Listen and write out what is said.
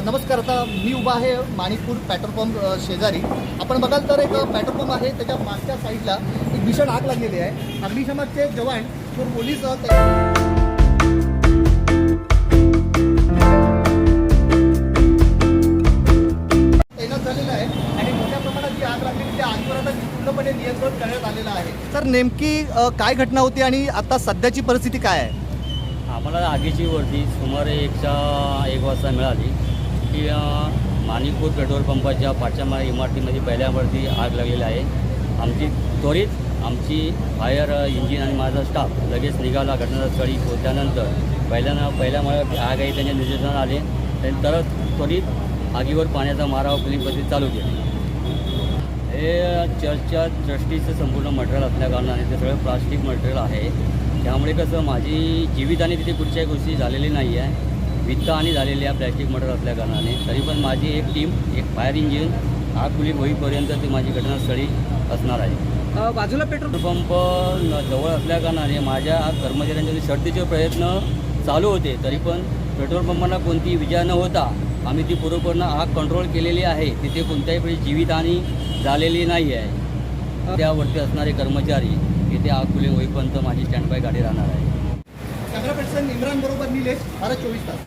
नमस्कार आता मी उभा आहे माणिकपूर पेट्रोल पंप शेजारी. आपण बघाल तर एक पेट्रोल पंप आहे त्याच्या मागच्या साईडला एक भीषण आग लागलेली आहे. अग्निशमकचे जवान किंवा पोलीस अ, झालेलं आहे. आणि मोठ्या प्रमाणात जी आग आता पूर्णपणे नियंत्रण करण्यात आलेलं आहे. तर नेमकी काय घटना होती आणि आता सध्याची परिस्थिती काय आहे? आम्हाला आगीची वरती सुमारे एकच्या एक वाजता मिळाली. की माणिकपूर पेट्रोल पंपाच्या पाठच्या मा इमारतीमध्ये पहिल्यावरती आग लागलेली आहे. आमची त्वरित आमची फायर इंजिन आणि माझा स्टाफ लगेच निघाला घटनास्थळी पोहोचल्यानंतर. पहिल्यानं पहिल्या माळ्यावर आग आहे त्यांच्या निर्देशनात आले. तरच त्वरित आगीवर पाण्याचा मारा फिलिंग पद्धती चालू केली. हे चर्चच्या ट्रस्टीचं संपूर्ण मटेरियल असल्या कारणाने ते सगळं प्लास्टिक मटेरियल आहे. त्यामुळे कसं माझी जीवितहानी तिथे कुठच्याही गोष्टी झालेली नाही आहे वित्तहानी झालेली आहे प्लॅस्टिक मटेरियल असल्या कारणाने. तरी पण माझी एक टीम एक फायर इंजिन आग खुली होईपर्यंत ती माझी घटनास्थळी असणार आहे. बाजूला पेट्रोल पंप जवळ असल्या कारणाने माझ्या कर्मचाऱ्यांचे शर्तीचे प्रयत्न चालू होते तरी पण पेट्रोल पंपांना कोणती विजय न होता आम्ही ती पूर्वपर्ण आग कंट्रोल केलेली आहे. तिथे कोणत्याही जीवितहानी झालेली नाही आहे. त्यावरती असणारे कर्मचारी तिथे आग खुले होईपर्यंत माझी स्टँड बाय गाडी राहणार आहे. कॅमेरा पर्सन इम्रान बरोबर निलेश भारत चोवीस तास.